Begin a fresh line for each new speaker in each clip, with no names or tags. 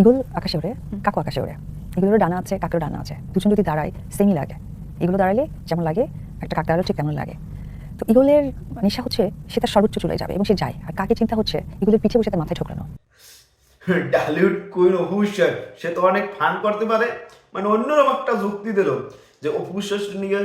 Eagle আকাশে ওড়ে কাকু আকাশে ওড়ে এগুলোর ডানা আছে কাকের ডানা আছে। দুজন যদি দাঁড়ায় সেমই লাগে। এগুলো দাঁড়ালে যেমন লাগে একটা কাক দাঁড়ালে ঠিক তেমন লাগে। তো ইগলের নেশা হচ্ছে সে তার সর্বোচ্চ চলে যাবে এবং সে যায়। আর কাকে চিন্তা হচ্ছে ইগলের পিঠে বসে তার মাথায় ঠোকরানো
ডালিউড কুইন সে তো অনেক ফান করতে পারে। মানে অন্যরকম একটা যুক্তি দিল যে অপু নিয়ে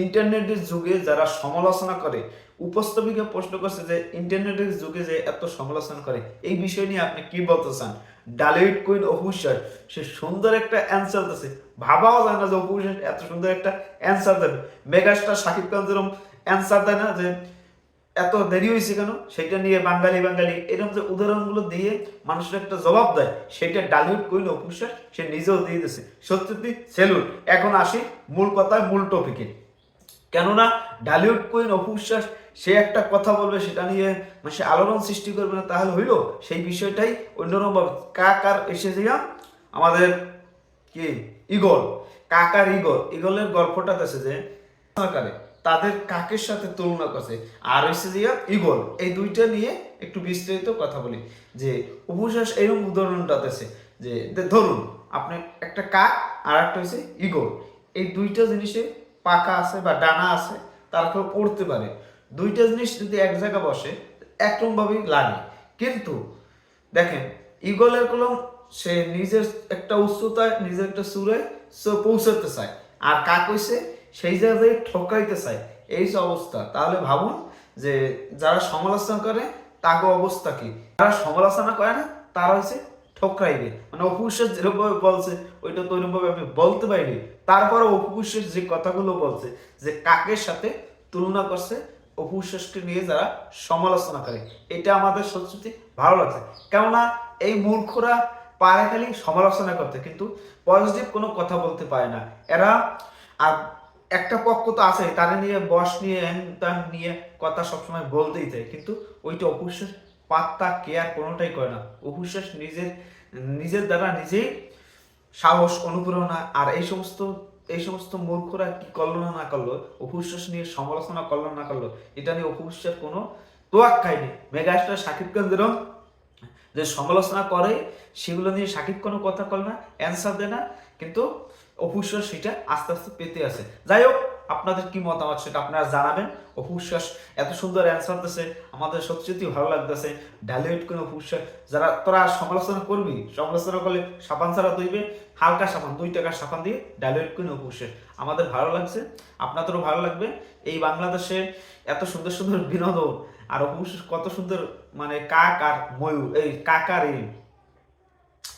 ইন্টারনেটের যুগে যারা সমালোচনা করে, উপস্থাপিকা প্রশ্ন করছে যে, ইন্টারনেটের যুগে যে এত সমালোচনা করে, এই বিষয় নিয়ে আপনি কি বলতে চান? ডালিউড কুইন অপু বিশ্বাস সে সুন্দর একটা অ্যান্সার দিচ্ছে ভাবাও যায় না যে অপু বিশ্বাস এত সুন্দর একটা অ্যান্সার দেবে। মেগাস্টার শাকিব খান যেরকম অ্যান্সার দেয় না যে, এত দেরি হয়েছে কেন? সেটা নিয়ে বাঙালি বাঙালি, এরকম যে উদাহরণগুলো দিয়ে মানুষের একটা জবাব দেয়, সেটা ডালিউড কইল অপুষ্যাস সে নিজেও দিয়ে দিয়েছে সত্যি সেলুট এখন আসি মূল কথায়, মূল টপিকে কেননা ডালিউড কুইন অপুশ্বাস সে একটা কথা বলবে, সেটা নিয়ে মানে সে আলোড়ন সৃষ্টি করবে না, তাহলে হইল? সেই বিষয়টাই অন্যরকম ভাবে কাকার এসে দিয়া আমাদের কি? ইগল কাকার ইগল ইগলের গল্পটা আছে যে আকারে তাদের কাকের সাথে তুলনা করছে, আর হচ্ছে যে ইগল এই দুইটা নিয়ে একটু বিস্তারিত কথা বলি। যে উপশ্বাস এরকম উদাহরণটা আছে যে ধরুন, আপনি একটা কাক আর একটা হচ্ছে ইগল এই দুইটা জিনিসে পাকা আছে বা ডানা আছে, তার কেউ উড়তে পারে। দুইটা জিনিস যদি এক জায়গায় বসে একরকম ভাবেই লাগে। কিন্তু দেখেন, ইগলের কলম, সে নিজের একটা উচ্চতায়, নিজের একটা সুরে পৌঁছাতে চায়। আর কাক হইছে, সেই জায়গায় ঠকাইতে চায়। এই যে অবস্থা। তাহলে ভাবুন যে, যারা সমালোচনা করে তাকে অবস্থা কি? যারা সমালোচনা করে না, তারা হচ্ছে ঠকরাইবে মানে অপুষ্যের যেরকম ভাবে বলছে, ওইটা তো ওইরকম ভাবে আপনি বলতে পারিনি। তারপরে অপুষ্যের যে কথাগুলো বলছে, যে কাকের সাথে তুলনা করছে অপুশ্বাসকে নিয়ে যারা সমালোচনা করে, এটা আমাদের সত্যি ভালো লাগছে। কেননা এই মূর্খরা পারে খালি সমালোচনা করতে কিন্তু পজিটিভ কোনো কথা বলতে পারে না। এরা, আর একটা পক্ষ তো আছে তারা নিয়ে বস নিয়ে, হ্যান নিয়ে কথা সবসময় বলতেই চায়, কিন্তু ওইটা অপুশ্বাস পাত্তা, কেয়ার কোনোটাই করে না। অপুশ্বাস নিজের নিজের দ্বারা নিজেই সাহস, অনুপ্রেরণা আর এই সমস্ত এই সমস্ত মূর্খরা কি করল না করল অপুশ্বাস নিয়ে সমালোচনা করল, না করল, এটা নিয়ে অপুশ্বাস কোনো তোয়াক খায়নি মেগাস্টার সাকিব খান যেরকম, যে সমালোচনা করে, সেগুলো নিয়ে সাকিব কোনো কথা কল না অ্যান্সার দেয় না, কিন্তু অপুশ্বাস সেটা আস্তে আস্তে পেতে আছে যাই হোক আপনাদের কি মতামত সেটা আপনারা জানাবেন। অপুশ্বাস এত সুন্দর অ্যান্সার দিচ্ছে আমাদের সত্যি ভালো লাগতেছে। ডালিউড কোনো অপুশ্বাস যারা, তোরা সমালোচনা করবি, সমালোচনা করলে সাবান ছাড়া দইবে হালকা সাবান, দুই টাকার সাবান দিয়ে ডালিউড কোনো অপুশ্বাস আমাদের ভালো লাগছে, আপনাদেরও ভালো লাগবে। এই বাংলাদেশে এত সুন্দর সুন্দর বিনোদন, আর অপুশ্বাস কত সুন্দর মানে কাক আর ময়ূর, এই কাক আর এই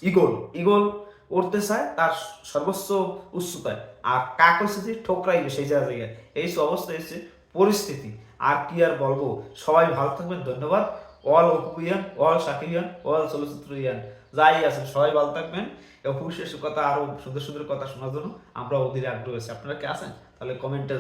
ইগল ইগল উড়তে চায় তার সর্বোচ্চ উচ্চতায় আর কাক হচ্ছে যে ঠোকরাইবে সেই জায়গায় এই অবস্থা এসেছে পরিস্থিতি। আর কি আর বলব? সবাই ভালো থাকবেন, ধন্যবাদ। অল অপুয়ান অল সাকিয়ান অল চলচ্চিত্র ইয়ান যাই আছেন সবাই ভালো থাকবেন। এবং পুরুষের কথা আরও সুন্দর সুন্দর কথা শোনার জন্য আমরা অধীরে আগ্রহ আছি। আপনারা কে আছেন? তাহলে কমেন্টে